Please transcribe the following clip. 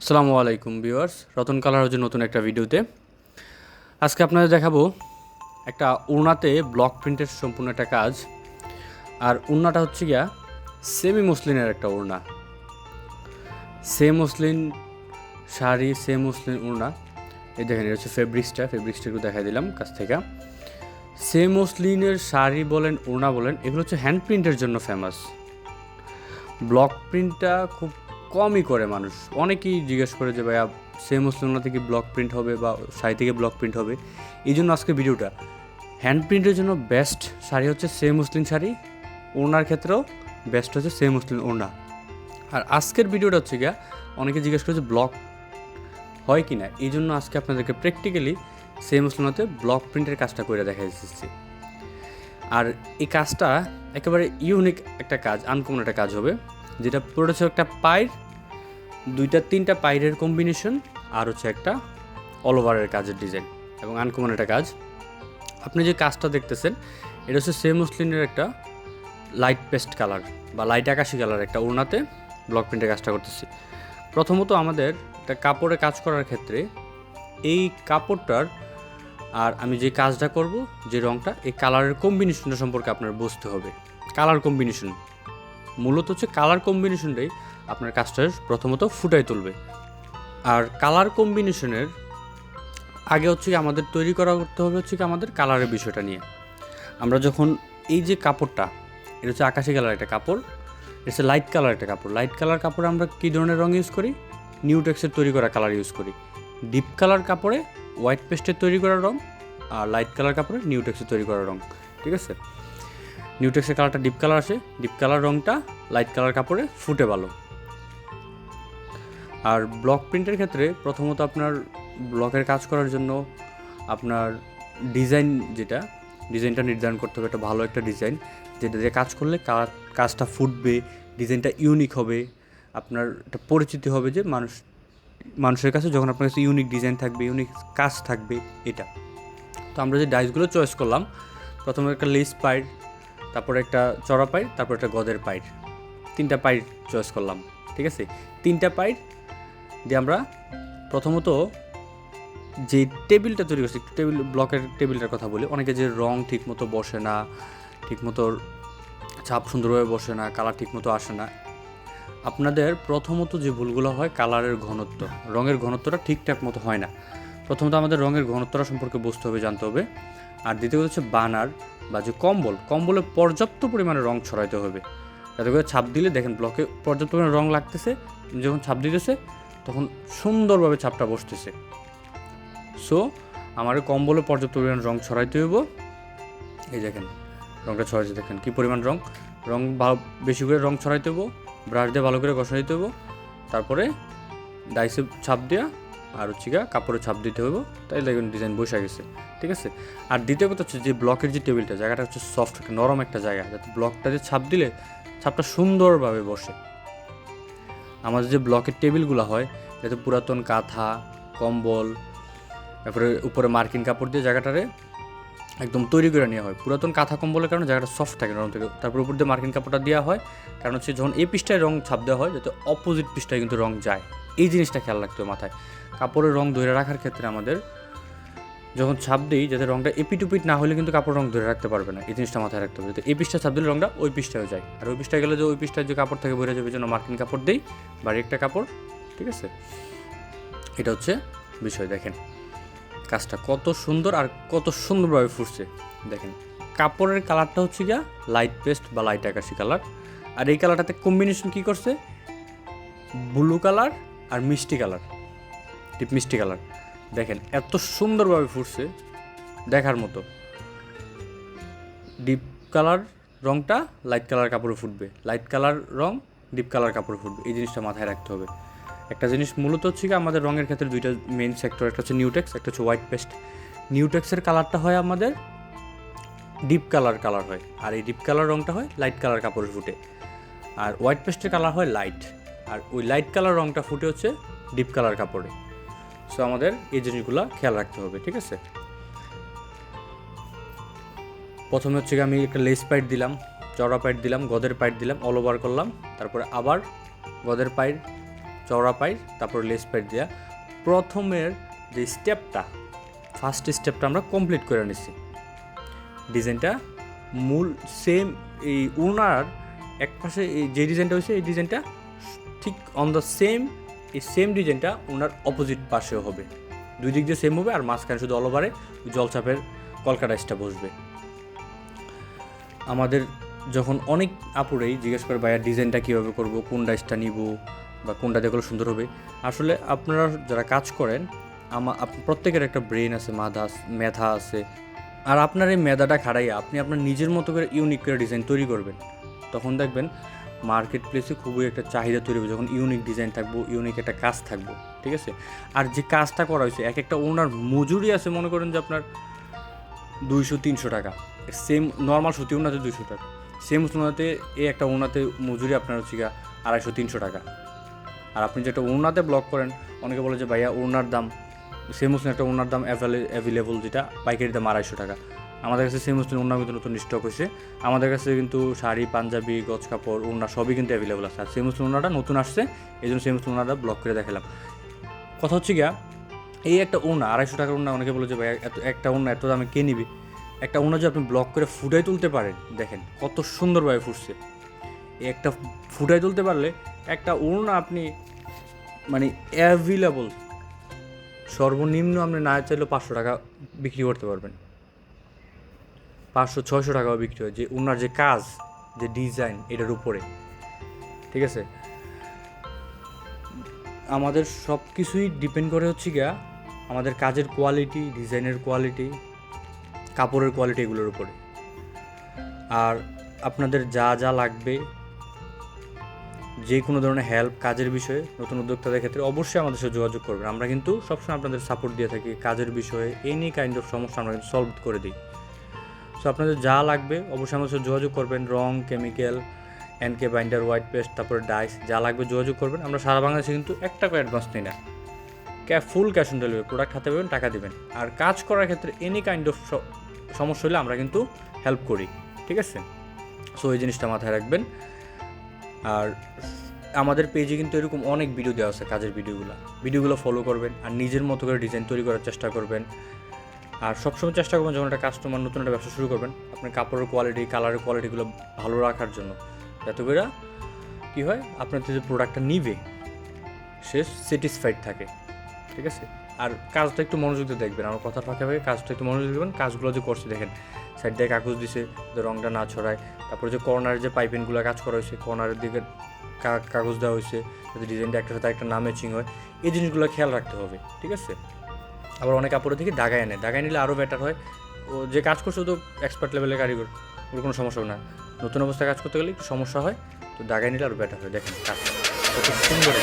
আসসালামু আলাইকুম viewers, Ratan colour হচ্ছে নতুন একটা ভিডিওতে। আজকে আপনাদের দেখাবো একটা উড়নাতে ব্লক প্রিন্টের সম্পূর্ণ একটা কাজ। আর উড়নাটা হচ্ছে গিয়া সেমি মসলিনের একটা উড়না। Same muslin sari same muslin উড়না। এই দেখেন, এটা হচ্ছে ফেব্রিক্সটা ফেব্রিক্সটা একটু দেখাই দিলাম কাছ থেকে। সেম মসলিনের শাড়ি বলেন, উড়না বলেন, এগুলো হচ্ছে হ্যান্ড প্রিন্টের জন্য ফেমাস ব্লক প্রিন্টটা খুব কমই করে মানুষ। অনেকেই জিজ্ঞেস করে যে, ভাইয়া সেম মুসলিমনা থেকে ব্লক প্রিন্ট হবে বা শাড়ি থেকে ব্লক প্রিন্ট হবে? এই জন্য আজকে ভিডিওটা। হ্যান্ড প্রিন্টের জন্য বেস্ট শাড়ি হচ্ছে সেম মুসলিম শাড়ি। ওনার ক্ষেত্রেও বেস্ট হচ্ছে সেম মুসলিম ওনা। আর আজকের ভিডিওটা হচ্ছে গিয়া, অনেকে জিজ্ঞেস করেছে ব্লক হয় কি না? এই জন্য আজকে আপনাদেরকে প্র্যাকটিক্যালি সেম মুসলিমতে ব্লক প্রিন্টের কাজটা করে দেখা দিচ্ছি। আর এই কাজটা একেবারে ইউনিক একটা কাজ আনকমন একটা কাজ হবে, যেটা পুরোটা একটা পায়ের দুইটা, তিনটা পাইরের কম্বিনেশন আর হচ্ছে একটা অল ওভারের কাজের ডিজাইন এবং আনকমন একটা কাজ। আপনি যে কাজটা দেখতেছেন, এটা হচ্ছে সেম মুসলিনের একটা লাইট পেস্ট কালার বা লাইট আকাশি কালার একটা ওড়নাতে ব্লক প্রিন্টের কাজটা করতেছি। প্রথমত আমাদের একটা কাপড়ে কাজ করার ক্ষেত্রে এই কাপড়টার আর আমি যে কাজটা করব, যে রংটা, এই কালারের কম্বিনেশনটা সম্পর্কে আপনার বুঝতে হবে। কালার কম্বিনেশন মূলত হচ্ছে কালার কম্বিনেশনটাই আপনার কাজটা প্রথমত ফুটাই তুলবে। আর কালার কম্বিনেশনের আগে হচ্ছে কি আমাদের তৈরি করা করতে হবে হচ্ছে কি আমাদের কালারের বিষয়টা নিয়ে। আমরা যখন এই যে কাপড়টা, এটা হচ্ছে আকাশি কালার একটা কাপড়, এটা হচ্ছে লাইট কালার একটা কাপড়। লাইট কালার কাপড়ে আমরা কী ধরনের রঙ ইউজ করি? নিউটেক্সের তৈরি করা কালার ইউজ করি। ডিপ কালার কাপড়ে হোয়াইট পেস্টের তৈরি করা রঙ আর লাইট কালার কাপড়ে নিউটেক্সের তৈরি করা রঙ ঠিক আছে? নিউটেক্সের কালারটা ডিপ কালার আসে। ডিপ কালার রঙটা লাইট কালার কাপড়ে ফুটে ভালো। আর ব্লক প্রিন্টের ক্ষেত্রে প্রথমত আপনার ব্লকের কাজ করার জন্য আপনার ডিজাইন যেটা ডিজাইনটা নির্ধারণ করতে হবে, একটা ভালো একটা ডিজাইন যেটা দিয়ে কাজ করলে কাজটা ফুটবে ডিজাইনটা ইউনিক হবে, আপনার একটা পরিচিতি হবে যে মানুষ, মানুষের কাছে যখন আপনার কাছে ইউনিক ডিজাইন থাকবে ইউনিক কাজ থাকবে এটা। তো আমরা যে ডাইসগুলো চয়েস করলাম, প্রথমে একটা লেস পাইর তারপরে একটা চড়া পাইর তারপর একটা গদের পাইর তিনটা পাইর চয়েস করলাম, ঠিক আছে? তিনটা পাইর দিয়ে আমরা প্রথমত যে টেবিলটা তৈরি করছি টেবিল, ব্লকের টেবিলটার কথা বলি, অনেকে যে রং ঠিক মতো বসে না ঠিক মতো ছাপ সুন্দরভাবে বসে না কালার ঠিক মতো আসে না, আপনাদের প্রথমত যে ভুলগুলো হয় কালারের ঘনত্ব, রঙের ঘনত্বটা ঠিকঠাক মতো হয় না। প্রথমত আমাদের রঙের ঘনত্বটা সম্পর্কে বুঝতে হবে, জানতে হবে। আর দ্বিতীয়ত হচ্ছে বানার বা যে কম্বল, কম্বলে পর্যাপ্ত পরিমাণে রং ছড়াইতে হবে। যাতে করে ছাপ দিলে দেখেন ব্লকে পর্যাপ্ত পরিমাণে রং লাগতেছে, যখন ছাপ দিতেছে তখন সুন্দরভাবে ছাপটা বসতেছে। সো আমার কম্বলে পর্যাপ্ত পরিমাণ রং ছড়াইতে হইব। এই দেখেন, রংটা ছড়াইতে দেখেন কী পরিমাণ রং। রং ভালো বেশি করে রং ছড়াইতে হইব, ব্রাশ দিয়ে ভালো করে ঘষা দিতে হইব। তারপরে ডাইসে ছাপ দেওয়া আর হচ্ছে গা কাপড়ে ছাপ দিতে হইব। তাই দেখুন ডিজাইন বসে গেছে, ঠিক আছে? আর দ্বিতীয় কথা হচ্ছে যে ব্লকের যে টেবিলটা, জায়গাটা হচ্ছে সফট নরম একটা জায়গা। যাতে ব্লকটা যে ছাপ দিলে, ছাপটা সুন্দরভাবে বসে। আমাদের যে ব্লকের টেবিলগুলো হয় যাতে পুরাতন কাঁথা, কম্বল, তারপরে উপরে মার্কিন কাপড় দিয়ে জায়গাটারে একদম তৈরি করে নেওয়া হয়। পুরাতন কাঁথা, কম্বলের কারণে জায়গাটা সফট থাকে নরম থেকে। তারপর উপর দিয়ে মার্কিন কাপড়টা দেওয়া হয়। কারণ হচ্ছে যখন এই পিসটায় রং ছাপ দেওয়া হয়, যাতে অপোজিট পিসটায় কিন্তু রং যায়। এই জিনিসটা খেয়াল রাখতে হবে মাথায়। কাপড়ের রং ধরে রাখার ক্ষেত্রে আমাদের যখন ছাপ দিই যাতে রংটা এপিটুপিট না হলে কিন্তু কাপড় রং ধরে রাখতে পারবে না। এই জিনিসটা মাথায় রাখতে হবে। যাতে এই পৃষ্ঠা ছাপ দিলে রঙটা ওই পৃষ্ঠায় যায়। আর ওই পৃষ্ঠায় গেলে যে ওই পৃষ্ঠায় যে কাপড় থেকে বেরো যাবে জন্য মার্কিন কাপড় দিই বাড়ি একটা কাপড়, ঠিক আছে? এটা হচ্ছে বিষয়, দেখেন। কাজটা কত সুন্দর আর কত সুন্দরভাবে ফুটছে। দেখেন, কাপড়ের কালারটা হচ্ছে গিয়া লাইট পেস্ট বা লাইট আকাশি কালার। আর এই কালারটাতে কম্বিনেশন কি করছে? ব্লু কালার আর মিষ্টি কালার ডিপ মিষ্টি কালার দেখেন, এত সুন্দরভাবে ফুটছে দেখার মতো। ডিপ কালার রংটা লাইট কালার কাপড়ে ফুটবে। লাইট কালার রং, ডিপ কালার কাপড়ে ফুটবে। এই জিনিসটা মাথায় রাখতে হবে। একটা জিনিস মূলত হচ্ছে কি, আমাদের রঙের ক্ষেত্রে দুইটা মেইন সেক্টর একটা হচ্ছে নিউটেক্স একটা হচ্ছে হোয়াইট পেস্ট নিউটেক্সের কালারটা হয় আমাদের ডিপ কালার কালার হয়, আর এই ডিপ কালার রংটা হয় লাইট কালার কাপড়ে ফুটে। আর হোয়াইট পেস্টের কালার হয় লাইট, আর ওই লাইট কালার রঙটা ফুটে হচ্ছে ডিপ কালার কাপড়ে। সো আমাদের এই জিনিসগুলো খেয়াল রাখতে হবে, ঠিক আছে? প্রথমে হচ্ছে আমি একটা লেস পাইট দিলাম, চওড়া পাইট দিলাম, গদের পাইট দিলাম অল ওভার করলাম, তারপরে আবার গদের পাইট চওড়া পাইট তারপর লেস পাইট দেওয়া প্রথমের যে স্টেপটা ফার্স্ট স্টেপটা আমরা কমপ্লিট করে নিছি। ডিজাইনটা মূল সেম এই ওনার এক পাশে এই যে ডিজাইনটা হয়েছে, এই ডিজাইনটা ঠিক অন দ্য সেম এই সেম ডিজাইনটা ওনার অপোজিট পাশেও হবে। দুই দিক দিয়ে সেম হবে আর মাঝখানে শুধু অলওভারে জলচাপের কলকাটাইসটা বসবে। আমাদের যখন অনেক আপুরেই জিজ্ঞেস করে, ভাইয়া ডিজাইনটা কীভাবে করব? কোন ডাইসটা নিব? বা কোনটা দেখলে সুন্দর হবে? আসলে আপনারা যারা কাজ করেন আমার প্রত্যেকের একটা ব্রেন আছে আস- মেধা আছে। আর আপনার এই মেধাটা খাড়াইয়া আপনি আপনার নিজের মতো করে ইউনিক করে ডিজাইন তৈরি করবেন। তখন দেখবেন মার্কেট প্লেসে খুবই একটা চাহিদা তৈরি হবে, যখন ইউনিক ডিজাইন থাকব ইউনিক একটা কাজ থাকব, ঠিক আছে? আর যে কাজটা করা হয়েছে, এক একটা ওনার মজুরি আছে, মনে করেন যে আপনার দুইশো, তিনশো টাকা। সেম নর্মাল সুতি ওনাতে দুইশো টাকা। সেম ওনাতে এ একটা ওনাতে মজুরি আপনার হচ্ছে গিয়া আড়াইশো, তিনশো টাকা। আর আপনি যেটা ওনাতে ব্লক করেন, অনেকে বলে যে, ভাইয়া ওনার দাম। সেম একটা ওনার দাম অ্যাভেলেবল যেটা, পাইকারি দাম আড়াইশো টাকা। আমাদের কাছে সেম হোসেন ওনার কিন্তু নতুন স্টক হয়েছে। আমাদের কাছে কিন্তু শাড়ি, পাঞ্জাবি, গজ, কাপড়, ওড়না সবই কিন্তু অ্যাভেলেবল আছে। আর সেম হোসেন ওনাটা নতুন আসছে, এই জন্য সেম হোসেন ওনাটা ব্লক করে দেখালাম। কথা হচ্ছে গিয়া, এই একটা ওনা আড়াইশো টাকার ওনা অনেকে বলে যে, ভাই, এত, একটা ওনা এত দামে কে নিবি? একটা ওনা যে আপনি ব্লক করে ফুটাই তুলতে পারেন, দেখেন কত সুন্দরভাবে ফুটছে। এই একটা ফুটাই তুলতে পারলে একটা ওনা আপনি মানে অ্যাভেলেবল সর্বনিম্ন আপনি না চাইলেও পাঁচশো টাকা বিক্রি করতে পারবেন। পাঁচশো, ছয়শো টাকাও বিক্রি হয়। যে ওনার যে কাজ, যে ডিজাইন, এটার উপরে। ঠিক আছে? আমাদের সব কিছুই ডিপেন্ড করে হচ্ছে গিয়া আমাদের কাজের কোয়ালিটি, ডিজাইনের কোয়ালিটি, কাপড়ের কোয়ালিটি এগুলোর উপরে। আর আপনাদের যা যা লাগবে, যে কোনো ধরনের হেল্প কাজের বিষয়ে নতুন উদ্যোক্তাদের ক্ষেত্রে অবশ্যই আমাদের সাথে যোগাযোগ করবেন। আমরা কিন্তু সবসময় আপনাদের সাপোর্ট দিয়ে থাকি কাজের বিষয়ে এনি কাইন্ড অফ সমস্যা আমরা কিন্তু সলভ করে দিই। সো আপনাদের যা লাগবে, অবশ্যই আমাদের সাথে যোগাযোগ করবেন, রং chemical NK binder white paste তারপরে ডাইস যা লাগবে যোগাযোগ করবেন। আমরা সারা বাংলাদেশে কিন্তু এক টাকা অ্যাডভান্স নিই না। ক্যা full cash on delivery product হাতে পাবেন, টাকা দেবেন। আর কাজ করার ক্ষেত্রে এনি কাইন্ড অফ সমস্যা হলে আমরা কিন্তু হেল্প করি, ঠিক আছে? সো এই জিনিসটা মাথায় রাখবেন। আর আমাদের পেজে কিন্তু এরকম অনেক ভিডিও দেওয়া আছে, কাজের ভিডিওগুলো ভিডিওগুলো ফলো করবেন, আর নিজের মতো করে ডিজাইন তৈরি করার চেষ্টা করবেন। আর সবসময় চেষ্টা করবেন যখন একটা কাস্টমার নতুন একটা ব্যবসা শুরু করবেন, আপনার কাপড়ের কোয়ালিটি কালারের কোয়ালিটিগুলো ভালো রাখার জন্য। যাতে করে কী হয়, আপনার যে প্রোডাক্টটা নিবে, সে স্যাটিসফাইড থাকে। ঠিক আছে? আর কাজটা একটু মনোযোগ দিয়ে দেখবেন, আমার কথা ফাঁকে ফাঁকে কাজটা একটু মনোযোগ দেবেন, কাজগুলো যে করছে, দেখেন সাইড দিয়ে কাগজ দিছে রংটা না ছড়ায়, তারপরে যে কর্নারের যে পাইপিনগুলো কাজ করা হয়েছে কর্নারের দিকে কাগজ দেওয়া হয়েছে, যাতে ডিজাইনটা একটার সাথে একটা না ম্যাচিং হয়, এই জিনিসগুলো খেয়াল রাখতে হবে। ঠিক আছে? আবার অনেক কাপড়ের দেখি দাগায় আনে দাগায় নিলে আরও বেটার হয়। ও যে কাজ করছে তো এক্সপার্ট লেভেলের কারিগর। ওর কোনো সমস্যা না। নতুন অবস্থায় কাজ করতে গেলে একটু সমস্যা হয়, তো দাগায় নিলে আরও বেটার হয়। দেখেন কাজ। সুন্দর।